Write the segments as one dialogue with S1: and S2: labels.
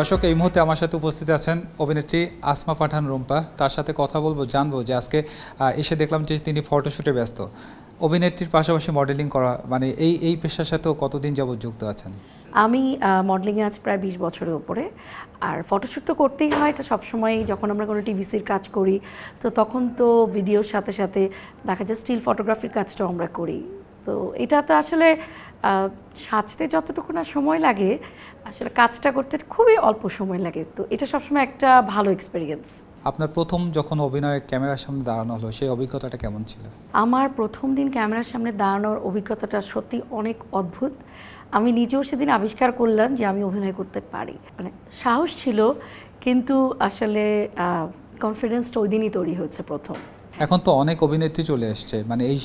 S1: দর্শক, এই মুহূর্তে আমার সাথে উপস্থিত আছেন অভিনেত্রী আসমা পাঠান রুম্পা। তার সাথে কথা বলব, জানব যে আজকে এসে দেখলাম যে তিনি ফটোশ্যুটে ব্যস্ত। অভিনেত্রীর পাশাপাশি মডেলিং করা মানে এই এই পেশার সাথেও কতদিন যাবত যুক্ত আছেন?
S2: আমি মডেলিংয়ে আজ প্রায় বিশ বছরের উপরে। আর ফটোশ্যুট তো করতেই হয় এটা সবসময় যখন আমরা কোনো টিভিসির কাজ করি, তো তখন তো ভিডিওর সাথে সাথে দেখা যায় স্টিল ফটোগ্রাফির কাজটাও আমরা করি। তো এটা তো আসলে সাজতে যতটুকু না সময় লাগে আসলে কাজটা করতে খুবই অল্প সময় লাগে। তো এটা সবসময় একটা ভালো এক্সপিরিয়েন্স
S1: আপনার প্রথম যখন অভিনয় ক্যামেরার সামনে দাঁড়ানো হলো সেই অভিজ্ঞতাটা কেমন ছিল?
S2: আমার প্রথম দিন ক্যামেরার সামনে দাঁড়ানোর অভিজ্ঞতাটা সত্যি অনেক অদ্ভুত। আমি নিজেও সেদিন আবিষ্কার করলাম যে আমি অভিনয় করতে পারি। মানে সাহস ছিল কিন্তু আসলে কনফিডেন্সটা ওই দিনই তৈরি হয়েছে প্রথম।
S1: এখন তো অনেক অভিনেত্রী চলে এসছে মানে এই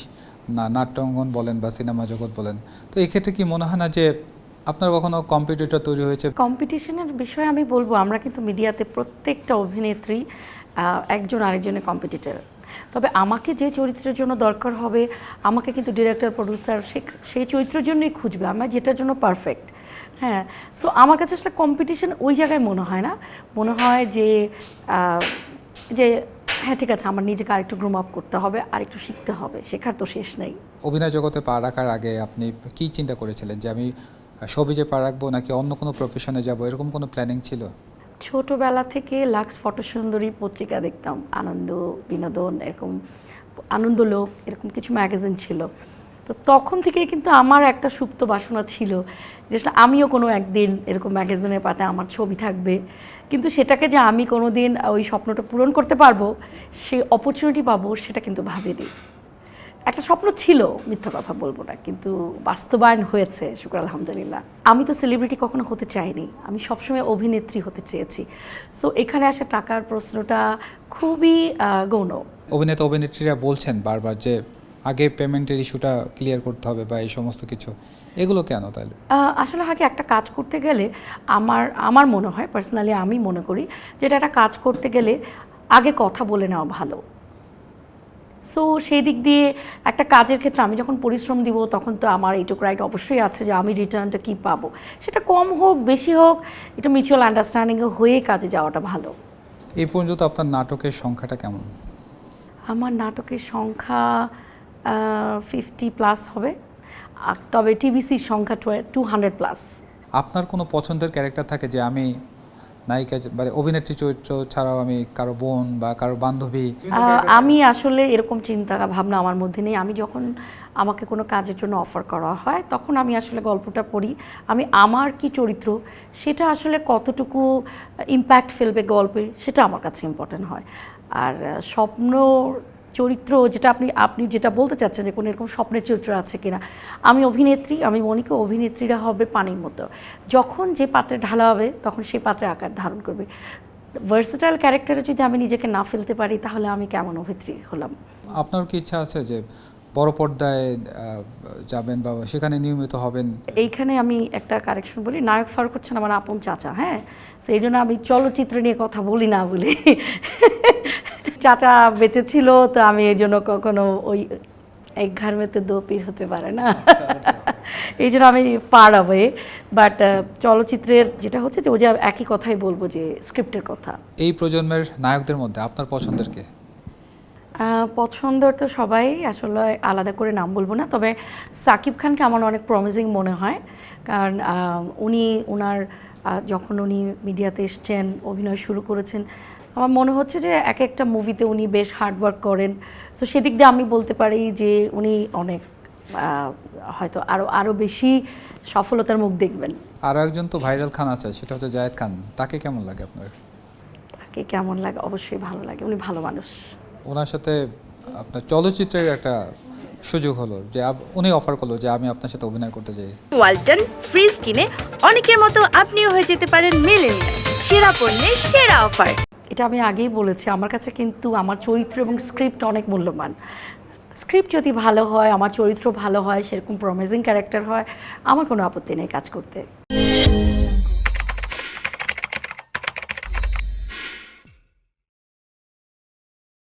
S1: না- নাট্যাঙ্গন বলেন বা সিনেমা জগৎ বলেন তো এই ক্ষেত্রে কি মনে হয় না যে আপনার কখনো কম্পিটিটর তৈরি হয়েছে?
S2: কম্পিটিশনের বিষয়ে আমি বলব আমরা কিন্তু মিডিয়াতে প্রত্যেকটা অভিনেত্রী একজন আরেকজনের কম্পিটিটর। তবে আমাকে যে চরিত্রের জন্য দরকার হবে আমাকে কিন্তু ডিরেক্টর প্রডিউসার সে সেই চরিত্রের জন্যই খুঁজবে আমার যেটার জন্য পারফেক্ট হ্যাঁ। সো আমার কাছে আসলে কম্পিটিশন ওই জায়গায় মনে হয় না মনে হয় যে যে হ্যাঁ ঠিক আছে আমার নিজেকে আরেকটু গ্রুম আপ করতে হবে আরেকটু শিখতে হবে শেখার তো শেষ নেই।
S1: অভিনয় জগতে পা রাখার আগে আপনি কি চিন্তা করেছিলেন যে আমি সবিজে পা রাখব নাকি অন্য কোনো প্রফেশনে যাব? এরকম কোনো প্ল্যানিং ছিল?
S2: ছোটবেলা থেকে লাক্স ফটো সুন্দরী পত্রিকা দেখতাম আনন্দ বিনোদন এরকম আনন্দলোক এরকম কিছু ম্যাগাজিন ছিল। তো তখন থেকে কিন্তু আমার একটা সুপ্ত বাসনা ছিল যে আমিও কোনো একদিন এরকম ম্যাগাজিনের পাতায় আমার ছবি থাকবে। কিন্তু সেটাকে যে আমি কোনো দিন ওই স্বপ্নটা পূরণ করতে পারব সে অপরচুনিটি পাবো সেটা কিন্তু ভাবিনি। একটা স্বপ্ন ছিল, মিথ্যা কথা বলব না, কিন্তু বাস্তবায়ন হয়েছে, শুক্র আলহামদুলিল্লাহ। আমি তো সেলিব্রিটি কখনো হতে চাইনি, আমি সবসময় অভিনেত্রী হতে চেয়েছি। সো এখানে আসা টাকার প্রশ্নটা খুবই গৌণ।
S1: অভিনেতা অভিনেত্রীরা বলছেন বারবার যে আগে পেমেন্টের ইস্যুটা ক্লিয়ার করতে হবে বা এই সমস্ত কিছু। এগুলো কেন তাহলে?
S2: আসলে আগে একটা কাজ করতে গেলে আমার আমার মনে হয় পার্সোনালি আমি মনে করি যেটা একটা কাজ করতে গেলে আগে কথা বলে নেওয়া ভালো। সো সেই দিক দিয়ে একটা কাজের ক্ষেত্রে আমি যখন পরিশ্রম দিব তখন তো আমার এইটুক রাইট অবশ্যই আছে যে আমি রিটার্নটা কী পাবো। সেটা কম হোক বেশি হোক এটা মিউচুয়াল আন্ডারস্ট্যান্ডিংয়ে হয়ে কাজে যাওয়াটা ভালো।
S1: এই পর্যন্ত আপনার নাটকের সংখ্যাটা কেমন?
S2: আমার নাটকের সংখ্যা ফিফটি প্লাস হবে। আর তবে টিভিসির সংখ্যা টু হান্ড্রেড প্লাস
S1: আপনার কোনো পছন্দের ক্যারেক্টার থাকে যে আমি নায়িকা মানে অভিনেত্রী চরিত্র ছাড়াও আমি কারও বোন বা কারও বান্ধবী?
S2: আমি আসলে এরকম চিন্তা ভাবনা আমার মধ্যে নেই। আমি যখন আমাকে কোনো কাজের জন্য অফার করা হয় তখন আমি আসলে গল্পটা পড়ি। আমি আমার কি চরিত্র সেটা আসলে কতটুকু ইম্প্যাক্ট ফেলবে গল্পে সেটা আমার কাছে ইম্পর্টেন্ট হয়। আর স্বপ্ন চরিত্র যেটা আপনি আপনি যেটা বলতে চাচ্ছেন যে কোনো এরকম স্বপ্নের চরিত্র আছে কিনা। আমি অভিনেত্রী আমি মনে করি অভিনেত্রীরা হবে পানির মতো। যখন যে পাত্রে ঢালা হবে তখন সেই পাত্রে আকার ধারণ করবে। ভার্সেটাইল ক্যারেক্টারে যদি আমি নিজেকে না ফেলতে পারি তাহলে আমি কেমন অভিনেত্রী হলাম?
S1: আপনার কি ইচ্ছা আছে যে বড় পর্দায় যাবেন বা সেখানে নিয়মিত হবেন?
S2: এইখানে আমি একটা কারেকশন বলি। নায়ক ফারুক হচ্ছেন আমার আপন চাচা হ্যাঁ? সেই জন্য আমি চলচ্চিত্র নিয়ে কথা বলি না বলি। চাচা বেঁচে ছিল তো আমি এই জন্য কখনো ওই এক ঘর মেতে দো পীর হতে পারে না। এই জন্য আমি পার হবে বাট চলচ্চিত্রের যেটা হচ্ছে যে ও যে একই কথাই বলব যে স্ক্রিপ্টের কথা।
S1: এই প্রজন্মের নায়কদের মধ্যে আপনার পছন্দের কে?
S2: পছন্দর তো সবাই আসলে আলাদা করে নাম বলব না তবে সাকিব খানকে আমার অনেক প্রমিজিং মনে হয় কারণ উনি ওনার যখন উনি মিডিয়াতে এসছেন অভিনয় শুরু করেছেন আমার মনে হচ্ছে যে এক একটা মুভিতে উনি বেশ হার্ডওয়ার্ক করেন। সো সেদিক দিয়ে আমি বলতে পারি যে উনি অনেক হয়তো আরও আরও বেশি সফলতার মুখ দেখবেন।
S1: আরও একজন তো ভাইরাল খান আছে সেটা হচ্ছে জায়েদ খান। তাকে কেমন লাগে আপনার?
S2: তাকে কেমন লাগে? অবশ্যই ভালো লাগে। উনি ভালো মানুষ।
S1: ওনার সাথে আপনার চলচ্চিত্রের একটা সুযোগ হলো যে উনি অফার করল যে আমি আপনার সাথে অভিনয় করতে চাই।
S3: ওয়ালটন ফ্রিজ কিনে অনেকের মতো আপনিও হয়ে যেতে পারেন মিলেনিয়াল। সেরা পণ্যের সেরা অফার
S2: এটা আমি আগেই বলেছি আমার কাছে কিন্তু আমার চরিত্র এবং স্ক্রিপ্ট অনেক মূল্যবান। স্ক্রিপ্ট যদি ভালো হয় আমার চরিত্র ভালো হয় সেরকম প্রমিজিং ক্যারেক্টার হয় আমার কোনো আপত্তি নেই কাজ করতে।